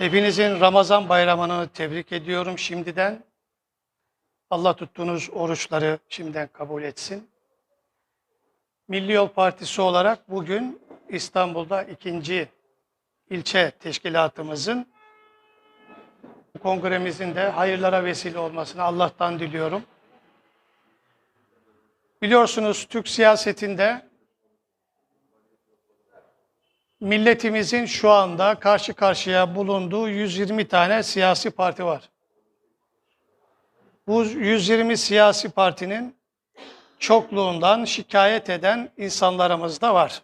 Hepinizin Ramazan bayramını tebrik ediyorum şimdiden. Allah tuttuğunuz oruçları şimdiden kabul etsin. Milli Yol Partisi olarak bugün İstanbul'da ikinci ilçe teşkilatımızın kongremizin de hayırlara vesile olmasını Allah'tan diliyorum. Biliyorsunuz Türk siyasetinde milletimizin şu anda karşı karşıya bulunduğu 120 tane siyasi parti var. Bu 120 siyasi partinin çokluğundan şikayet eden insanlarımız da var.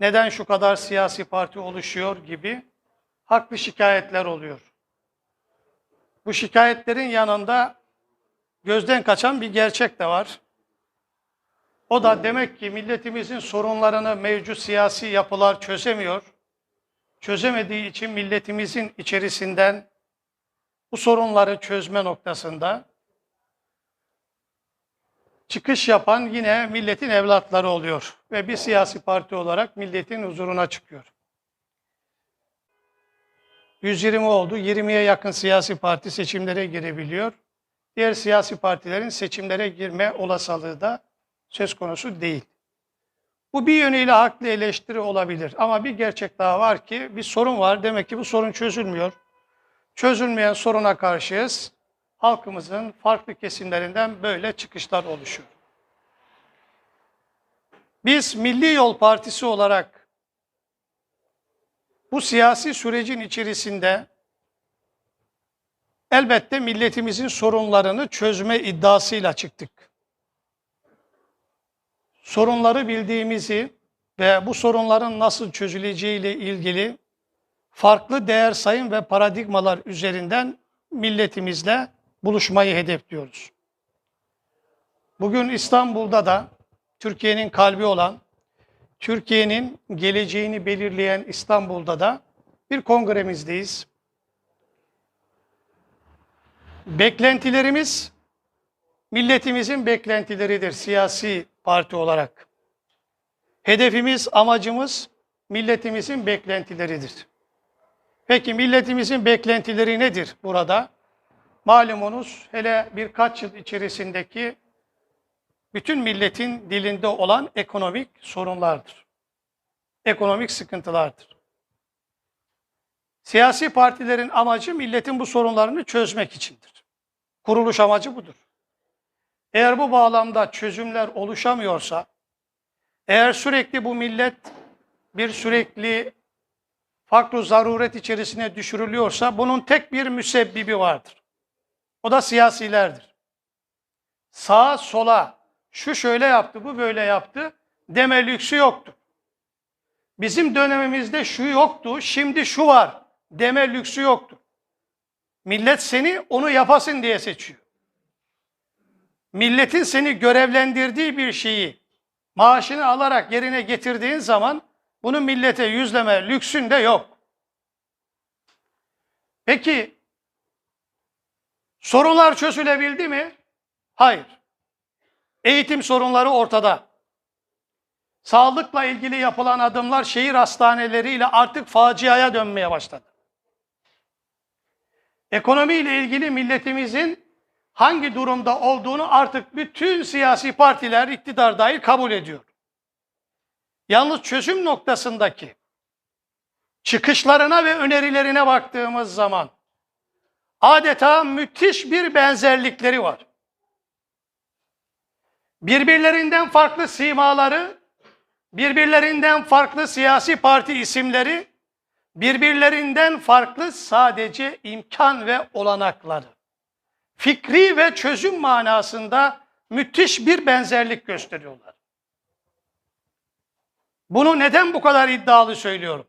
Neden şu kadar siyasi parti oluşuyor gibi haklı şikayetler oluyor. Bu şikayetlerin yanında gözden kaçan bir gerçek de var. O da demek ki milletimizin sorunlarını mevcut siyasi yapılar çözemiyor. Çözemediği için milletimizin içerisinden bu sorunları çözme noktasında çıkış yapan yine milletin evlatları oluyor ve bir siyasi parti olarak milletin huzuruna çıkıyor. 120 oldu. 20'ye yakın siyasi parti seçimlere girebiliyor. Diğer siyasi partilerin seçimlere girme olasılığı da söz konusu değil. Bu bir yönüyle haklı eleştiri olabilir ama bir gerçek daha var ki bir sorun var. Demek ki bu sorun çözülmüyor. Çözülmeyen soruna karşıyız. Halkımızın farklı kesimlerinden böyle çıkışlar oluşuyor. Biz Milli Yol Partisi olarak bu siyasi sürecin içerisinde elbette milletimizin sorunlarını çözme iddiasıyla çıktık sorunları bildiğimizi ve bu sorunların nasıl çözüleceğiyle ilgili farklı değer sayım ve paradigmalar üzerinden milletimizle buluşmayı hedefliyoruz. Bugün İstanbul'da da Türkiye'nin kalbi olan, Türkiye'nin geleceğini belirleyen İstanbul'da da bir kongremizdeyiz. Beklentilerimiz milletimizin beklentileridir siyasi parti olarak. Hedefimiz, amacımız milletimizin beklentileridir. Peki milletimizin beklentileri nedir burada? Malumunuz hele birkaç yıl içerisindeki bütün milletin dilinde olan ekonomik sorunlardır. Ekonomik sıkıntılardır. Siyasi partilerin amacı milletin bu sorunlarını çözmek içindir. Kuruluş amacı budur. Eğer bu bağlamda çözümler oluşamıyorsa, eğer sürekli bu millet bir sürekli farklı zaruret içerisine düşürülüyorsa bunun tek bir müsebbibi vardır. O da siyasilerdir. Sağa sola şu şöyle yaptı, bu böyle yaptı deme lüksü yoktu. Bizim dönemimizde şu yoktu, şimdi şu var deme lüksü yoktu. Millet seni onu yapasın diye seçiyor milletin seni görevlendirdiği bir şeyi maaşını alarak yerine getirdiğin zaman bunu millete yüzleme lüksün de yok. Peki sorunlar çözülebildi mi? Hayır. Eğitim sorunları ortada. Sağlıkla ilgili yapılan adımlar şehir hastaneleriyle artık faciaya dönmeye başladı. Ekonomiyle ilgili milletimizin hangi durumda olduğunu artık bütün siyasi partiler iktidar dahil kabul ediyor. Yalnız çözüm noktasındaki çıkışlarına ve önerilerine baktığımız zaman adeta müthiş bir benzerlikleri var. Birbirlerinden farklı simaları, birbirlerinden farklı siyasi parti isimleri, birbirlerinden farklı sadece imkan ve olanakları fikri ve çözüm manasında müthiş bir benzerlik gösteriyorlar. Bunu neden bu kadar iddialı söylüyorum?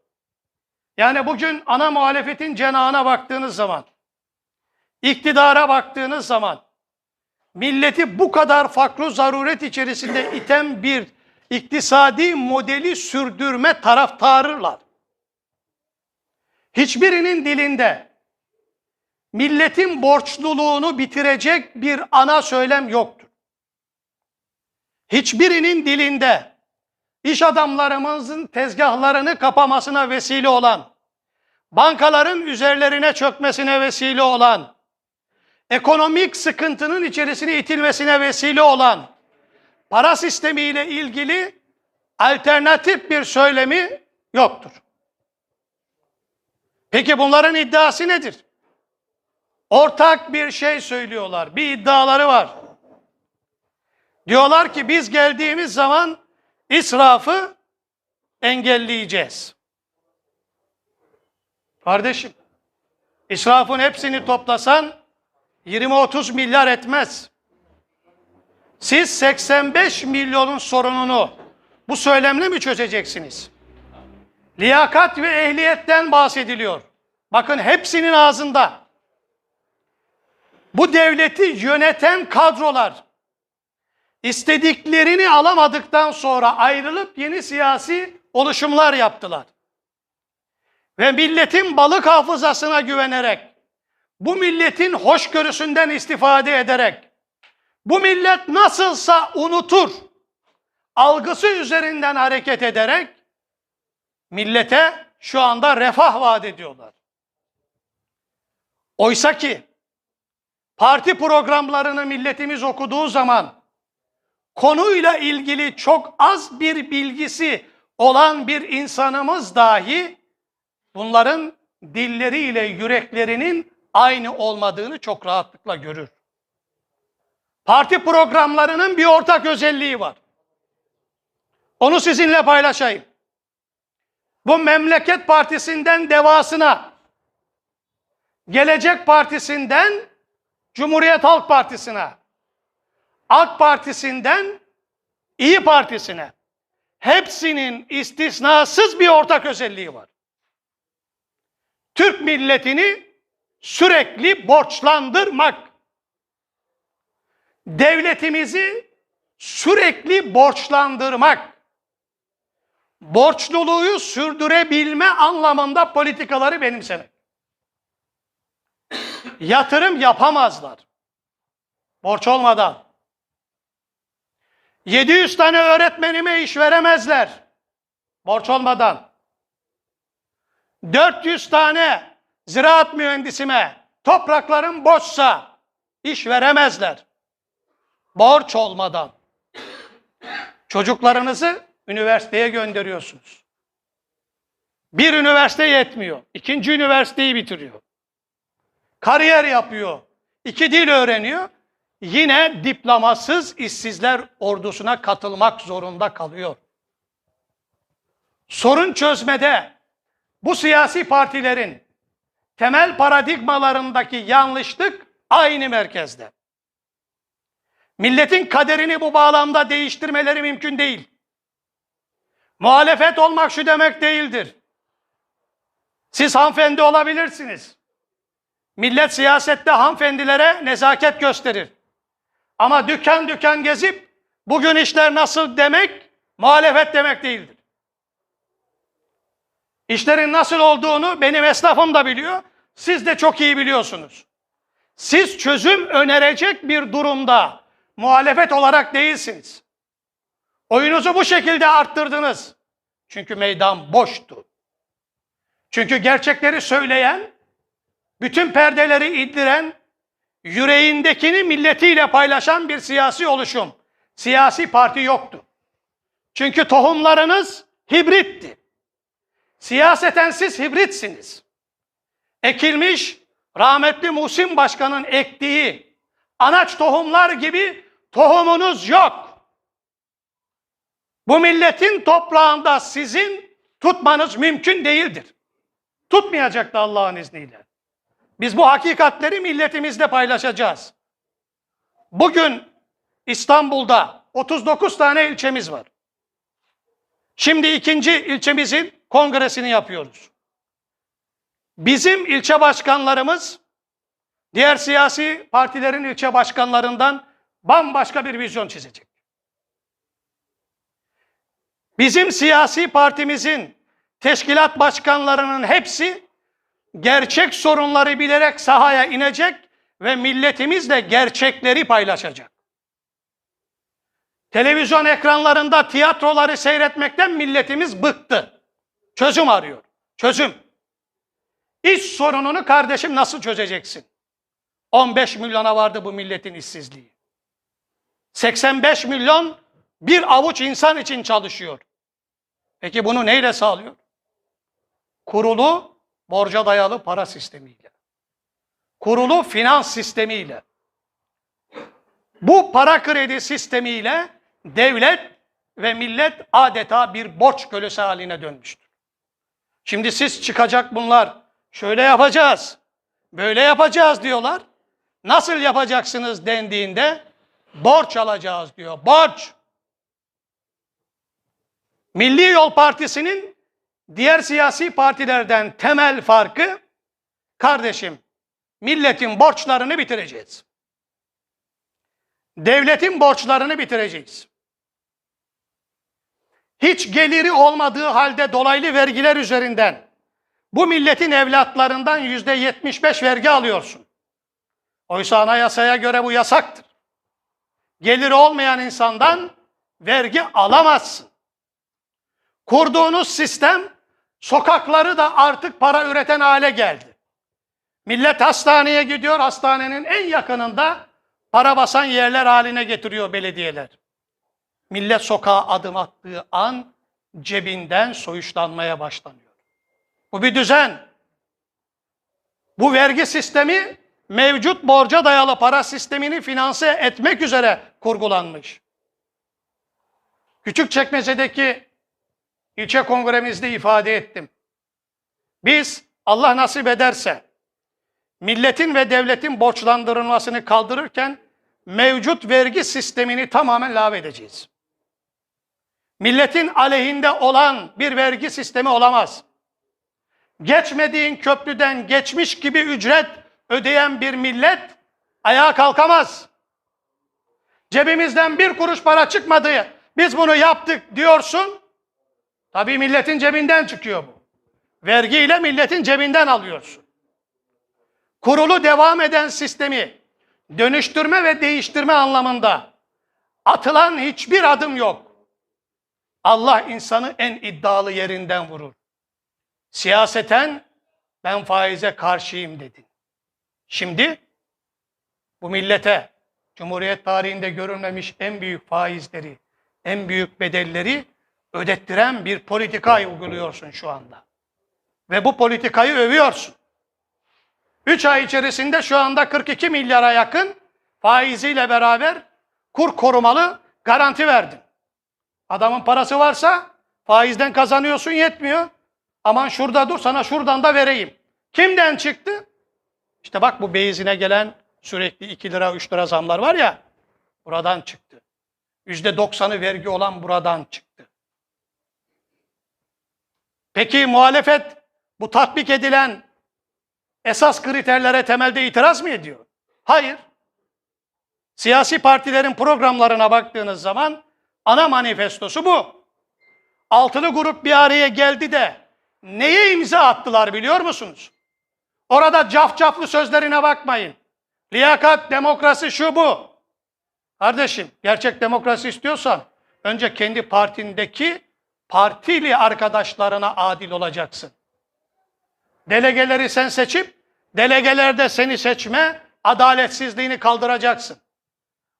Yani bugün ana muhalefetin cenahına baktığınız zaman, iktidara baktığınız zaman, milleti bu kadar farklı zaruret içerisinde iten bir iktisadi modeli sürdürme taraftarılar. Hiçbirinin dilinde milletin borçluluğunu bitirecek bir ana söylem yoktur. Hiçbirinin dilinde iş adamlarımızın tezgahlarını kapamasına vesile olan, bankaların üzerlerine çökmesine vesile olan, ekonomik sıkıntının içerisine itilmesine vesile olan para sistemiyle ilgili alternatif bir söylemi yoktur. Peki bunların iddiası nedir? Ortak bir şey söylüyorlar. Bir iddiaları var. Diyorlar ki biz geldiğimiz zaman israfı engelleyeceğiz. Kardeşim, israfın hepsini toplasan 20-30 milyar etmez. Siz 85 milyonun sorununu bu söylemle mi çözeceksiniz? Liyakat ve ehliyetten bahsediliyor. Bakın hepsinin ağzında. Bu devleti yöneten kadrolar istediklerini alamadıktan sonra ayrılıp yeni siyasi oluşumlar yaptılar. Ve milletin balık hafızasına güvenerek, bu milletin hoşgörüsünden istifade ederek, bu millet nasılsa unutur, algısı üzerinden hareket ederek, millete şu anda refah vaat ediyorlar. Oysa ki, parti programlarını milletimiz okuduğu zaman, konuyla ilgili çok az bir bilgisi olan bir insanımız dahi bunların dilleriyle yüreklerinin aynı olmadığını çok rahatlıkla görür. Parti programlarının bir ortak özelliği var. Onu sizinle paylaşayım. Bu memleket partisinden devasına, Gelecek Partisi'nden Cumhuriyet Halk Partisi'ne, AK Partisi'nden İyi Partisi'ne hepsinin istisnasız bir ortak özelliği var. Türk milletini sürekli borçlandırmak. Devletimizi sürekli borçlandırmak. Borçluluğu sürdürebilme anlamında politikaları benimsemek. Yatırım yapamazlar. Borç olmadan. 700 tane öğretmenime iş veremezler. Borç olmadan. 400 tane ziraat mühendisime topraklarım boşsa iş veremezler. Borç olmadan. Çocuklarınızı üniversiteye gönderiyorsunuz. Bir üniversite yetmiyor. İkinci üniversiteyi bitiriyor. Kariyer yapıyor. İki dil öğreniyor. Yine diplomasız işsizler ordusuna katılmak zorunda kalıyor. Sorun çözmede bu siyasi partilerin temel paradigmalarındaki yanlışlık aynı merkezde. Milletin kaderini bu bağlamda değiştirmeleri mümkün değil. Muhalefet olmak şu demek değildir. Siz hanımefendi olabilirsiniz. Millet siyasette hanımefendilere nezaket gösterir. Ama dükkan dükkan gezip bugün işler nasıl demek muhalefet demek değildir. İşlerin nasıl olduğunu benim esnafım da biliyor. Siz de çok iyi biliyorsunuz. Siz çözüm önerecek bir durumda muhalefet olarak değilsiniz. Oyunuzu bu şekilde arttırdınız. Çünkü meydan boştu. Çünkü gerçekleri söyleyen, bütün perdeleri indiren, yüreğindekini milletiyle paylaşan bir siyasi oluşum, siyasi parti yoktu. Çünkü tohumlarınız hibritti. Siyaseten siz hibritsiniz. Ekilmiş rahmetli Muhsin Başkan'ın ektiği anaç tohumlar gibi tohumunuz yok. Bu milletin toprağında sizin tutmanız mümkün değildir. Tutmayacak da Allah'ın izniyle. Biz bu hakikatleri milletimizle paylaşacağız. Bugün İstanbul'da 39 tane ilçemiz var. Şimdi ikinci ilçemizin kongresini yapıyoruz. Bizim ilçe başkanlarımız diğer siyasi partilerin ilçe başkanlarından bambaşka bir vizyon çizecek. Bizim siyasi partimizin teşkilat başkanlarının hepsi gerçek sorunları bilerek sahaya inecek ve milletimizle gerçekleri paylaşacak. Televizyon ekranlarında tiyatroları seyretmekten milletimiz bıktı. Çözüm arıyor. Çözüm. sorununu kardeşim nasıl çözeceksin? 15 milyona vardı bu milletin işsizliği. 85 milyon bir avuç insan için çalışıyor. Peki bunu neyle sağlıyor? Kurulu borca dayalı para sistemiyle. Kurulu finans sistemiyle. Bu para kredi sistemiyle devlet ve millet adeta bir borç kölesi haline dönmüştür. Şimdi siz çıkacak bunlar şöyle yapacağız, böyle yapacağız diyorlar. Nasıl yapacaksınız dendiğinde borç alacağız diyor. Borç. Milli Yol Partisi'nin diğer siyasi partilerden temel farkı kardeşim milletin borçlarını bitireceğiz. Devletin borçlarını bitireceğiz. Hiç geliri olmadığı halde dolaylı vergiler üzerinden bu milletin evlatlarından yüzde 75 vergi alıyorsun. Oysa anayasaya göre bu yasaktır. Geliri olmayan insandan vergi alamazsın. Kurduğunuz sistem sokakları da artık para üreten hale geldi. Millet hastaneye gidiyor, hastanenin en yakınında para basan yerler haline getiriyor belediyeler. Millet sokağa adım attığı an cebinden soyuşlanmaya başlanıyor. Bu bir düzen. Bu vergi sistemi mevcut borca dayalı para sistemini finanse etmek üzere kurgulanmış. Küçükçekmece'deki ilçe kongremizde ifade ettim. Biz Allah nasip ederse milletin ve devletin borçlandırılmasını kaldırırken mevcut vergi sistemini tamamen lağvedeceğiz. Milletin aleyhinde olan bir vergi sistemi olamaz. Geçmediğin köprüden geçmiş gibi ücret ödeyen bir millet ayağa kalkamaz. Cebimizden bir kuruş para çıkmadı, biz bunu yaptık diyorsun. Tabii milletin cebinden çıkıyor bu. Vergiyle milletin cebinden alıyorsun. Kurulu devam eden sistemi dönüştürme ve değiştirme anlamında atılan hiçbir adım yok. Allah insanı en iddialı yerinden vurur. Siyaseten ben faize karşıyım dedin. Şimdi bu millete Cumhuriyet tarihinde görülmemiş en büyük faizleri, en büyük bedelleri ödettiren bir politikayı uyguluyorsun şu anda. Ve bu politikayı övüyorsun. 3 ay içerisinde şu anda 42 milyara yakın faiziyle beraber kur korumalı garanti verdin. Adamın parası varsa faizden kazanıyorsun yetmiyor. Aman şurada dur sana şuradan da vereyim. Kimden çıktı? İşte bak bu beyzine gelen sürekli 2 lira 3 lira zamlar var ya buradan çıktı. %90'ı vergi olan buradan çıktı. Peki muhalefet bu tatbik edilen esas kriterlere temelde itiraz mı ediyor? Hayır. Siyasi partilerin programlarına baktığınız zaman ana manifestosu bu. Altılı grup bir araya geldi de neye imza attılar biliyor musunuz? Orada cafcaflı sözlerine bakmayın. Liyakat, demokrasi şu bu. Kardeşim gerçek demokrasi istiyorsan önce kendi partindeki partili arkadaşlarına adil olacaksın. Delegeleri sen seçip delegelerde seni seçme adaletsizliğini kaldıracaksın.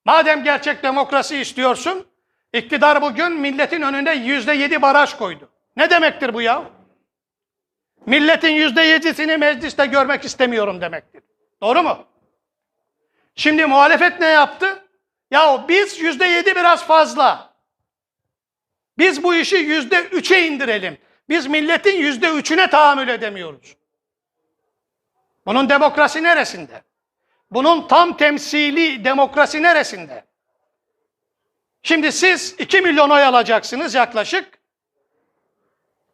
Madem gerçek demokrasi istiyorsun, iktidar bugün milletin önünde yüzde yedi baraj koydu. Ne demektir bu ya? Milletin yüzde yedisini mecliste görmek istemiyorum demektir. Doğru mu? Şimdi muhalefet ne yaptı? Ya biz yüzde yedi biraz fazla. Biz bu işi yüzde üçe indirelim. Biz milletin yüzde üçüne tahammül edemiyoruz. Bunun demokrasi neresinde? Bunun tam temsili demokrasi neresinde? Şimdi siz 2 milyon oy alacaksınız yaklaşık.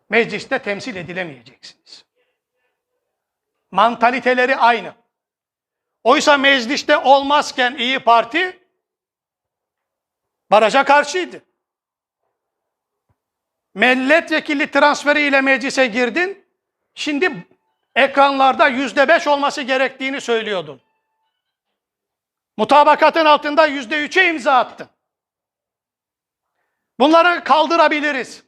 Mecliste temsil edilemeyeceksiniz. Mantaliteleri aynı. Oysa mecliste olmazken İyi Parti baraja karşıydı. Milletvekili transferiyle meclise girdin. Şimdi ekranlarda yüzde beş olması gerektiğini söylüyordun. Mutabakatın altında yüzde üçe imza attın. Bunları kaldırabiliriz.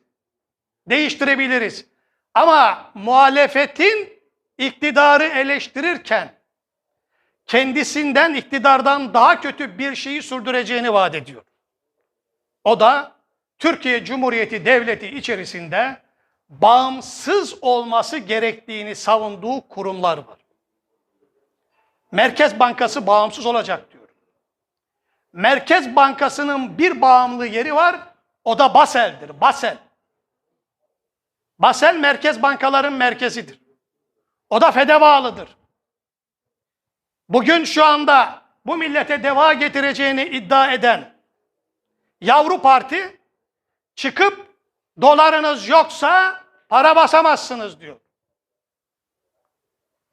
Değiştirebiliriz. Ama muhalefetin iktidarı eleştirirken kendisinden iktidardan daha kötü bir şeyi sürdüreceğini vaat ediyor. O da Türkiye Cumhuriyeti Devleti içerisinde bağımsız olması gerektiğini savunduğu kurumlar var. Merkez Bankası bağımsız olacak diyor. Merkez Bankası'nın bir bağımlı yeri var, o da Basel'dir. Basel. Basel merkez bankaların merkezidir. O da FED'e bağlıdır. Bugün şu anda bu millete deva getireceğini iddia eden Yavru Parti çıkıp dolarınız yoksa para basamazsınız diyor.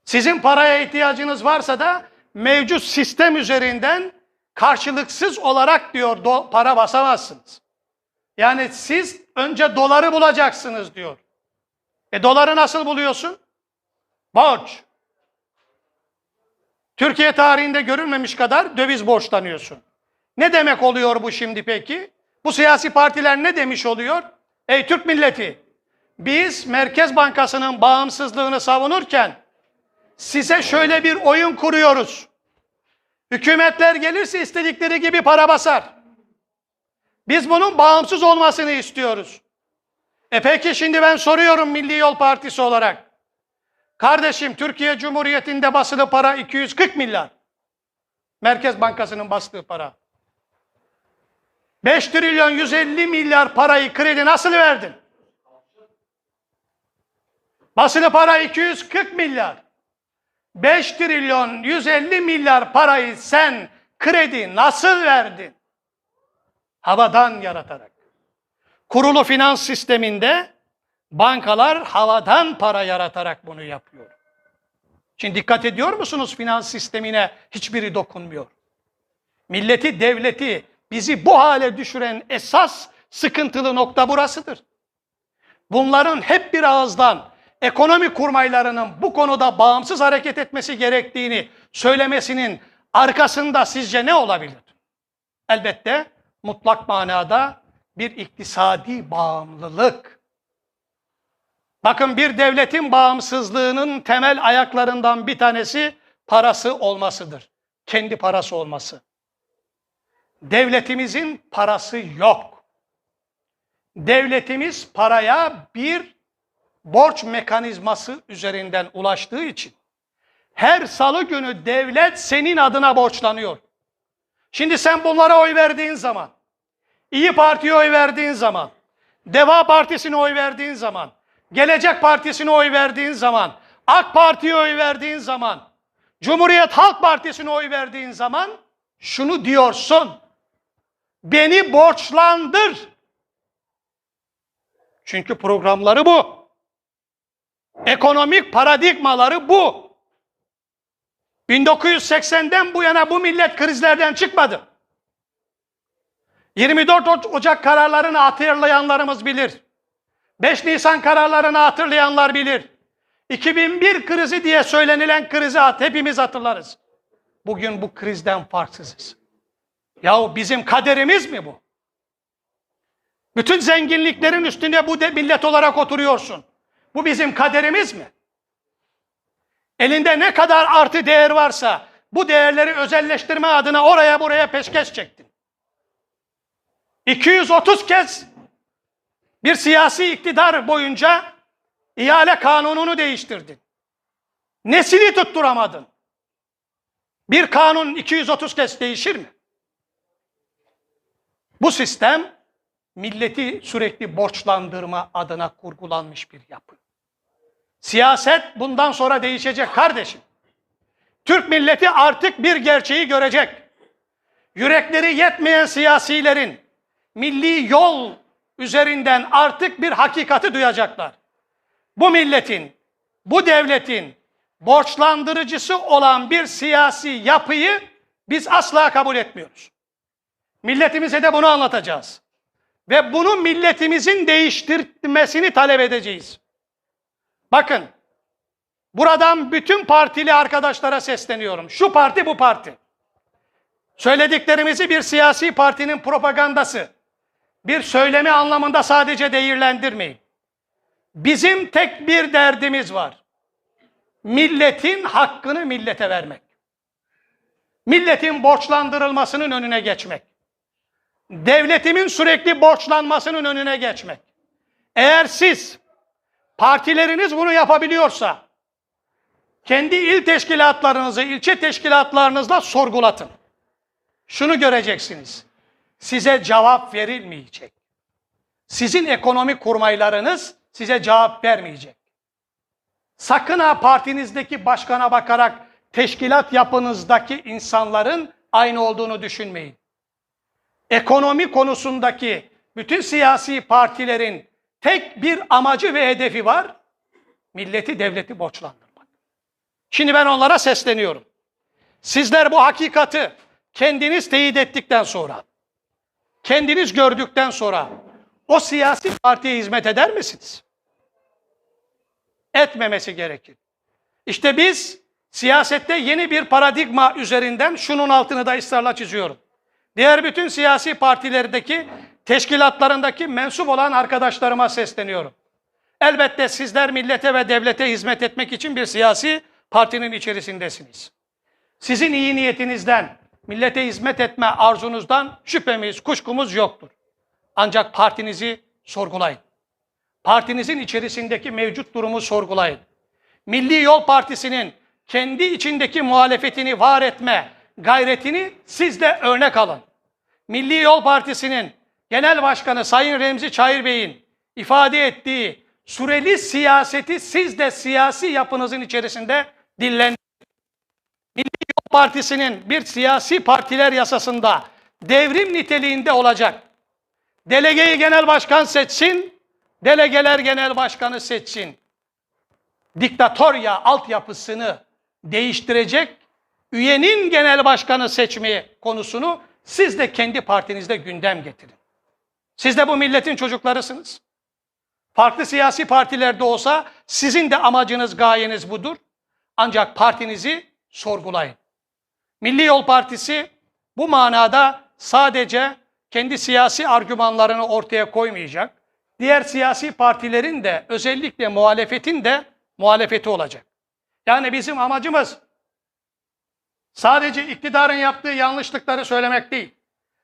Sizin paraya ihtiyacınız varsa da mevcut sistem üzerinden karşılıksız olarak diyor do- para basamazsınız. Yani siz önce doları bulacaksınız diyor. E doları nasıl buluyorsun? Borç. Türkiye tarihinde görülmemiş kadar döviz borçlanıyorsun. Ne demek oluyor bu şimdi peki? Bu siyasi partiler ne demiş oluyor? Ey Türk milleti, biz Merkez Bankası'nın bağımsızlığını savunurken size şöyle bir oyun kuruyoruz. Hükümetler gelirse istedikleri gibi para basar. Biz bunun bağımsız olmasını istiyoruz. E peki şimdi ben soruyorum Milli Yol Partisi olarak. Kardeşim Türkiye Cumhuriyeti'nde basılı para 240 milyar. Merkez Bankası'nın bastığı para. 5 trilyon 150 milyar parayı kredi nasıl verdin? Basılı para 240 milyar. 5 trilyon 150 milyar parayı sen kredi nasıl verdin? Havadan yaratarak. Kurulu finans sisteminde bankalar havadan para yaratarak bunu yapıyor. Şimdi dikkat ediyor musunuz finans sistemine hiçbiri dokunmuyor. Milleti, devleti, bizi bu hale düşüren esas sıkıntılı nokta burasıdır. Bunların hep bir ağızdan ekonomi kurmaylarının bu konuda bağımsız hareket etmesi gerektiğini söylemesinin arkasında sizce ne olabilir? Elbette mutlak manada bir iktisadi bağımlılık. Bakın bir devletin bağımsızlığının temel ayaklarından bir tanesi parası olmasıdır. Kendi parası olması. Devletimizin parası yok. Devletimiz paraya bir borç mekanizması üzerinden ulaştığı için her salı günü devlet senin adına borçlanıyor. Şimdi sen bunlara oy verdiğin zaman, İyi Parti'ye oy verdiğin zaman, Deva Partisi'ne oy verdiğin zaman, Gelecek Partisi'ne oy verdiğin zaman, AK Parti'ye oy verdiğin zaman, Cumhuriyet Halk Partisi'ne oy verdiğin zaman şunu diyorsun. Beni borçlandır. Çünkü programları bu. Ekonomik paradigmaları bu. 1980'den bu yana bu millet krizlerden çıkmadı. 24 Ocak kararlarını hatırlayanlarımız bilir. 5 Nisan kararlarını hatırlayanlar bilir. 2001 krizi diye söylenilen krizi hepimiz hatırlarız. Bugün bu krizden farksızız. Yahu bizim kaderimiz mi bu? Bütün zenginliklerin üstünde bu de millet olarak oturuyorsun. Bu bizim kaderimiz mi? Elinde ne kadar artı değer varsa bu değerleri özelleştirme adına oraya buraya peşkeş çektin. 230 kez bir siyasi iktidar boyunca ihale kanununu değiştirdin. Nesini tutturamadın? Bir kanun 230 kez değişir mi? Bu sistem milleti sürekli borçlandırma adına kurgulanmış bir yapı. Siyaset bundan sonra değişecek kardeşim. Türk milleti artık bir gerçeği görecek. Yürekleri yetmeyen siyasilerin milli yol üzerinden artık bir hakikati duyacaklar. Bu milletin, bu devletin borçlandırıcısı olan bir siyasi yapıyı biz asla kabul etmiyoruz. Milletimize de bunu anlatacağız. Ve bunu milletimizin değiştirmesini talep edeceğiz. Bakın, buradan bütün partili arkadaşlara sesleniyorum. Şu parti bu parti. Söylediklerimizi bir siyasi partinin propagandası, bir söylemi anlamında sadece değerlendirmeyin. Bizim tek bir derdimiz var. milletin hakkını millete vermek. Milletin borçlandırılmasının önüne geçmek. Devletimin sürekli borçlanmasının önüne geçmek. Eğer siz partileriniz bunu yapabiliyorsa kendi il teşkilatlarınızı, ilçe teşkilatlarınızla sorgulatın. Şunu göreceksiniz. Size cevap verilmeyecek. Sizin ekonomi kurmaylarınız size cevap vermeyecek. Sakın ha partinizdeki başkana bakarak teşkilat yapınızdaki insanların aynı olduğunu düşünmeyin. Ekonomi konusundaki bütün siyasi partilerin tek bir amacı ve hedefi var. Milleti, devleti borçlandırmak. Şimdi ben onlara sesleniyorum. Sizler bu hakikati kendiniz teyit ettikten sonra, kendiniz gördükten sonra o siyasi partiye hizmet eder misiniz? Etmemesi gerekir. İşte biz siyasette yeni bir paradigma üzerinden şunun altını da ısrarla çiziyorum. Diğer bütün siyasi partilerdeki teşkilatlarındaki mensup olan arkadaşlarıma sesleniyorum. Elbette sizler millete ve devlete hizmet etmek için bir siyasi partinin içerisindesiniz. Sizin iyi niyetinizden, millete hizmet etme arzunuzdan şüphemiz, kuşkumuz yoktur. Ancak partinizi sorgulayın. Partinizin içerisindeki mevcut durumu sorgulayın. Milli Yol Partisi'nin kendi içindeki muhalefetini var etme gayretini siz de örnek alın. Milli Yol Partisi'nin Genel Başkanı Sayın Remzi Çayır Bey'in ifade ettiği süreli siyaseti siz de siyasi yapınızın içerisinde dillendirin. Milli Yol Partisi'nin bir siyasi partiler yasasında devrim niteliğinde olacak. Delegeyi genel başkan seçsin, delegeler genel başkanı seçsin. Diktatorya altyapısını değiştirecek üyenin genel başkanı seçmeyi konusunu siz de kendi partinizde gündem getirin. Siz de bu milletin çocuklarısınız. Farklı siyasi partilerde olsa sizin de amacınız, gayeniz budur. Ancak partinizi sorgulayın. Milli Yol Partisi bu manada sadece kendi siyasi argümanlarını ortaya koymayacak. Diğer siyasi partilerin de özellikle muhalefetin de muhalefeti olacak. Yani bizim amacımız sadece iktidarın yaptığı yanlışlıkları söylemek değil.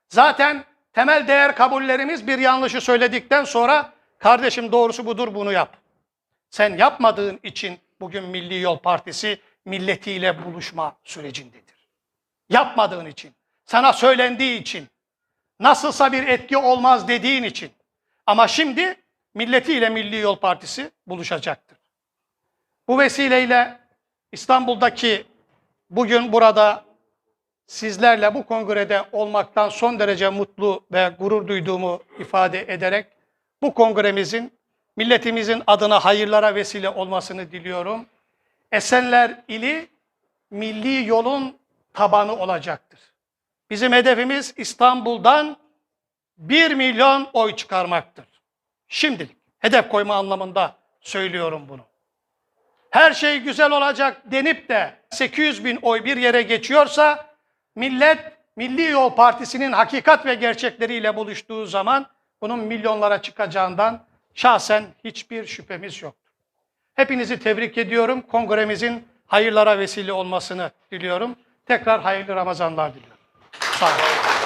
Zaten temel değer kabullerimiz bir yanlışı söyledikten sonra kardeşim doğrusu budur bunu yap. Sen yapmadığın için bugün Milli Yol Partisi milletiyle buluşma sürecindedir. Yapmadığın için, sana söylendiği için, nasılsa bir etki olmaz dediğin için. Ama şimdi milletiyle Milli Yol Partisi buluşacaktır. Bu vesileyle İstanbul'daki bugün burada sizlerle bu kongrede olmaktan son derece mutlu ve gurur duyduğumu ifade ederek bu kongremizin milletimizin adına hayırlara vesile olmasını diliyorum. Esenler ili milli yolun tabanı olacaktır. Bizim hedefimiz İstanbul'dan 1 milyon oy çıkarmaktır. Şimdilik hedef koyma anlamında söylüyorum bunu. Her şey güzel olacak denip de 800 bin oy bir yere geçiyorsa millet Milli Yol Partisi'nin hakikat ve gerçekleriyle buluştuğu zaman bunun milyonlara çıkacağından şahsen hiçbir şüphemiz yoktur. Hepinizi tebrik ediyorum. Kongremizin hayırlara vesile olmasını diliyorum. Tekrar hayırlı Ramazanlar diliyorum. Sağ olun.